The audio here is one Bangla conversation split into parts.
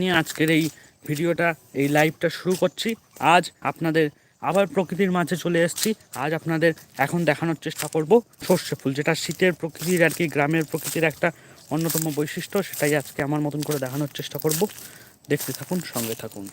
নিয়ে আজকের এই ভিডিওটা, এই লাইভটা শুরু করছি। আজ আপনাদের আবার প্রকৃতির মাঝে চলে এসেছি। আজ আপনাদের এখন দেখানোর চেষ্টা করব সর্ষে ফুল, যেটা শীতের প্রকৃতির আর কি, গ্রামের প্রকৃতির একটা অন্যতম বৈশিষ্ট্য, সেটাই আজকে আমার মতন করে দেখানোর চেষ্টা করব। দেখতে থাকুন, সঙ্গে থাকুন।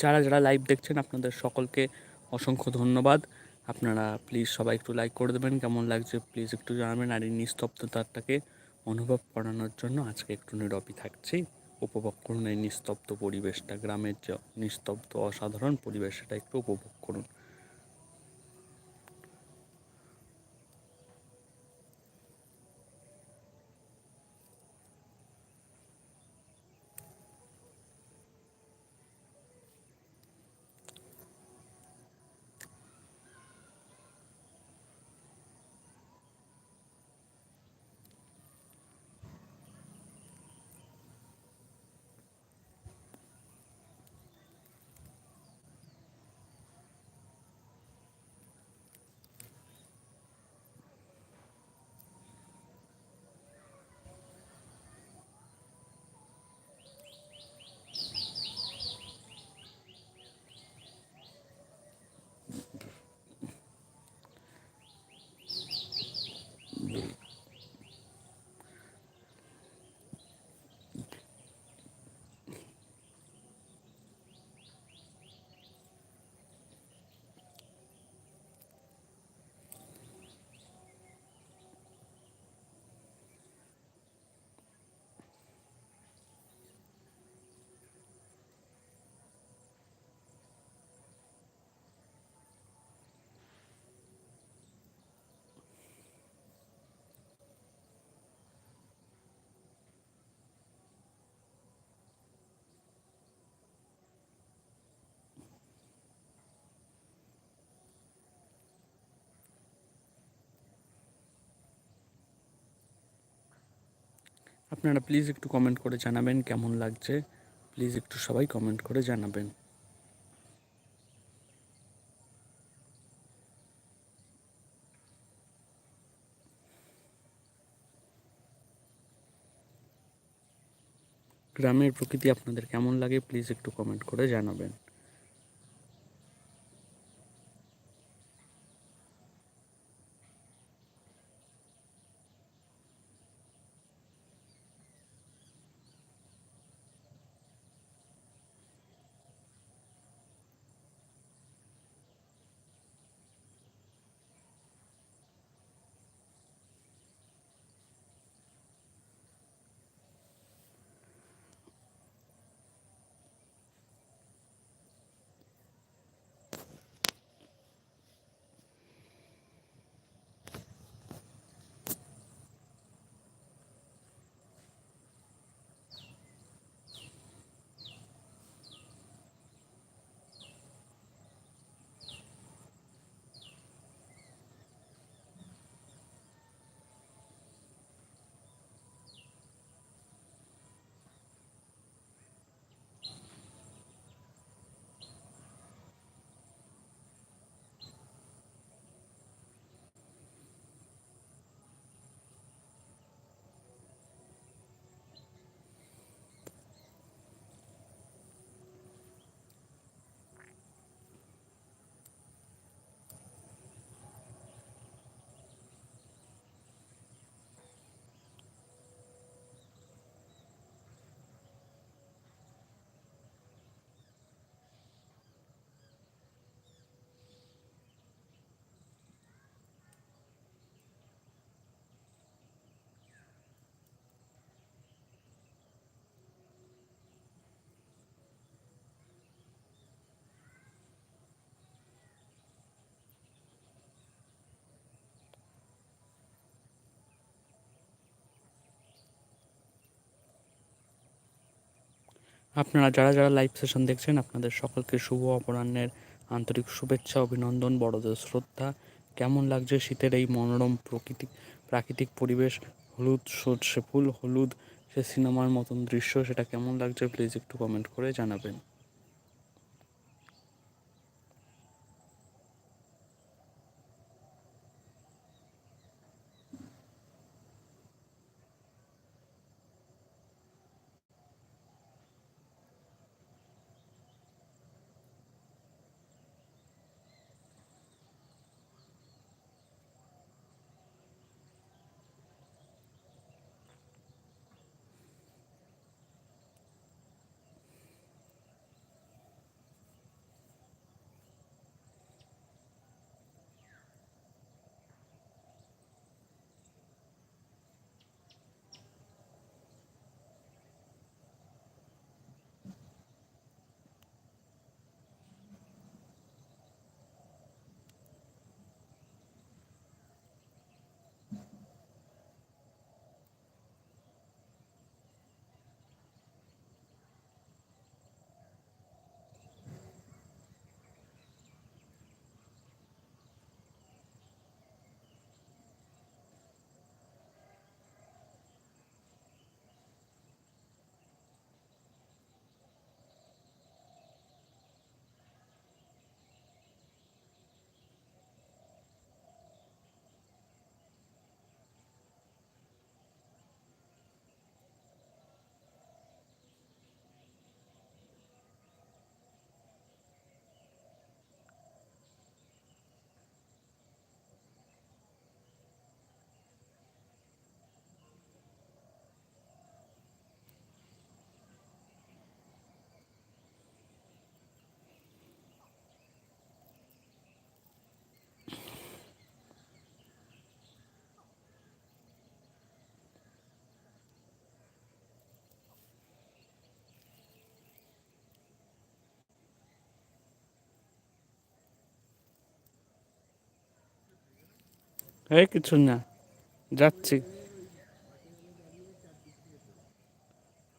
যারা যারা লাইভ দেখছেন, আপনাদের সকলকে অসংখ্য ধন্যবাদ। আপনারা প্লিজ সবাই একটু লাইক করে দেবেন। কেমন লাগছে প্লিজ একটু জানাবেন। আর এই নিস্তব্ধতাটাকে অনুভব করানোর জন্য আজকে একটু নীরবই থাকছি। উপভোগ করুন এই নিস্তব্ধ পরিবেশটা, গ্রামের যে নিস্তব্ধ অসাধারণ পরিবেশ, সেটা একটু উপভোগ করুন। আপনারা প্লিজ একটু কমেন্ট করে জানাবেন কেমন লাগছে। প্লিজ একটু সবাই কমেন্ট করে জানাবেন। গ্রামের প্রকৃতি আপনাদের কেমন লাগে প্লিজ একটু কমেন্ট করে জানাবেন। আপনারা যারা যারা লাইভ সেশন দেখছেন, আপনাদের সকলকে শুভ অপরাহ্নের আন্তরিক শুভেচ্ছা, অভিনন্দন, বড়দের শ্রদ্ধা। কেমন লাগছে শীতের এই মনোরম প্রকৃতি, প্রাকৃতিক পরিবেশ? হলুদ সর্ষে ফুল, হলুদ সে সিনেমার মতন দৃশ্য, সেটা কেমন লাগছে প্লিজ একটু কমেন্ট করে জানাবেন। এই কিছু না যাচ্ছি।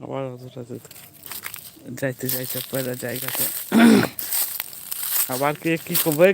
আবার অতটা যাইতে যাইতে পয়লা জায়গাতে। আবার কে কি করবে?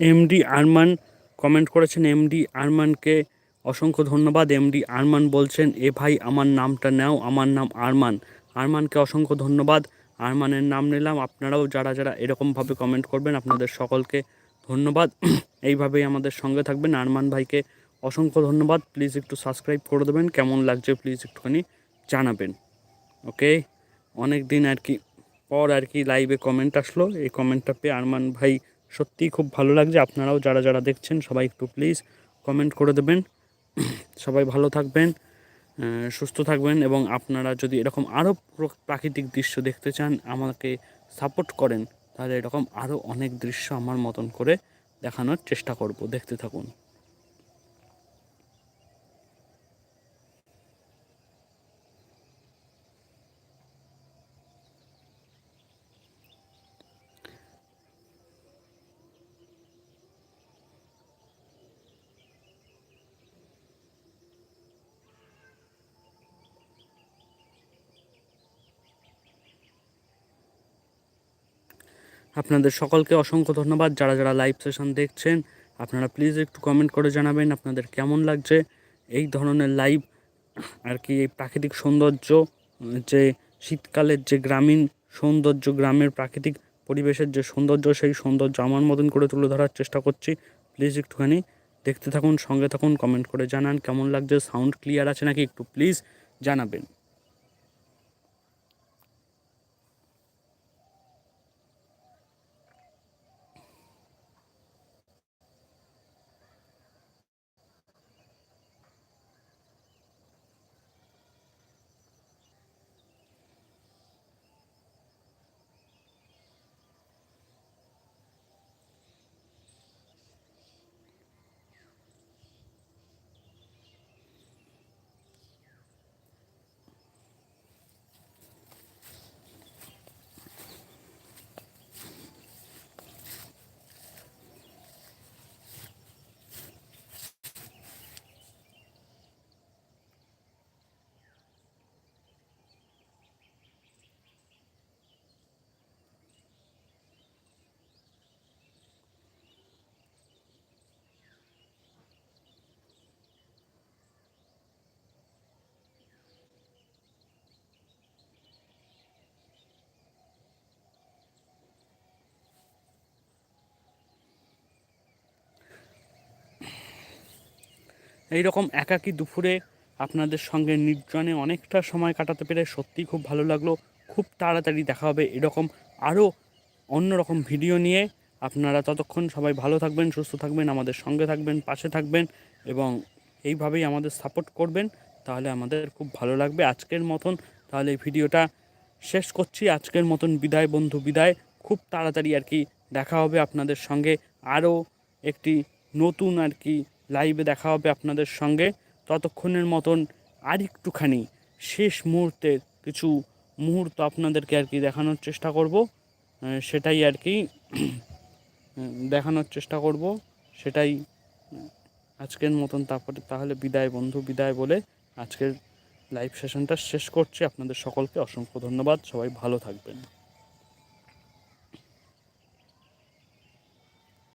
এমডি আরমান কমেন্ট করেছেন এমডি আরমানকে অসংখ্য ধন্যবাদ। এমডি আরমান বলছেন, এ ভাই, আমার নামটা নাও, আমার নাম আরমান আরমানকে অসংখ্য ধন্যবাদ। আরমানের নাম নিলাম। আপনারাও যারা যারা এরকমভাবে কমেন্ট করবেন, আপনাদের সকলকে ধন্যবাদ। এইভাবেই আমাদের সঙ্গে থাকবেন। আরমান ভাইকে অসংখ্য ধন্যবাদ। প্লিজ একটু সাবস্ক্রাইব করে দেবেন। কেমন লাগছে প্লিজ একটুখানি জানাবেন। ওকে অনেক দিন আর কি, পর আর কি লাইভে কমেন্ট আসলো। এই কমেন্টটা পেয়ে আরমান ভাই সত্যিই খুব ভালো লাগছে। আপনারাও যারা যারা দেখছেন, সবাই একটু প্লিজ কমেন্ট করে দেবেন। সবাই ভালো থাকবেন সুস্থ থাকবেন এবং আপনারা যদি এরকম আরও প্রাকৃতিক দৃশ্য দেখতে চান, আমাকে সাপোর্ট করেন, তাহলে এরকম আরও অনেক দৃশ্য আমার মতন করে দেখানোর চেষ্টা করব। দেখতে থাকুন। আপনাদের সকলকে অসংখ্য ধন্যবাদ। যারা যারা লাইভ সেশন দেখছেন, আপনারা প্লিজ একটু কমেন্ট করে জানাবেন আপনাদের কেমন লাগছে এই ধরনের লাইভ আর কি এই প্রাকৃতিক সৌন্দর্য, যে শীতকালের যে গ্রামীণ সৌন্দর্য, গ্রামের প্রাকৃতিক পরিবেশের যে সৌন্দর্য, সেই সৌন্দর্য আমার মতন করে তুলে ধরার চেষ্টা করছি। প্লিজ একটুখানি দেখতে থাকুন, সঙ্গে থাকুন কমেন্ট করে জানান কেমন লাগছে সাউন্ড ক্লিয়ার আছে নাকি একটু প্লিজ জানাবেন। এই রকম একাকী দুপুরে আপনাদের সঙ্গে নির্জনে অনেকটা সময় কাটাতে পেরে সত্যিই খুব ভালো লাগল। খুব তাড়াতাড়ি দেখা হবে এরকম আরও অন্যরকম ভিডিও নিয়ে। আপনারা ততক্ষণ সবাই ভালো থাকবেন, সুস্থ থাকবেন, আমাদের সঙ্গে থাকবেন, পাশে থাকবেন এবং এইভাবেই আমাদের সাপোর্ট করবেন। তাহলে আমাদের খুব ভালো লাগবে। আজকের মতন তাহলে ভিডিওটা শেষ করছি। আজকের মতন বিদায় বন্ধু, বিদায়। খুব তাড়াতাড়ি আর কি দেখা হবে আপনাদের সঙ্গে। আরও একটি নতুন আর কি লাইভে দেখা হবে আপনাদের সঙ্গে। ততক্ষণের মতন আরেকটুখানি শেষ মুহূর্তের কিছু মুহূর্ত আপনাদেরকে আর কি দেখানোর চেষ্টা করব। সেটাই আর কি দেখানোর চেষ্টা করব। সেটাই আজকের মতন তারপরে, তাহলে বিদায় বন্ধু, বিদায় বলে আজকের লাইভ সেশনটা শেষ করছি। আপনাদের সকলকে অসংখ্য ধন্যবাদ। সবাই ভালো থাকবেন।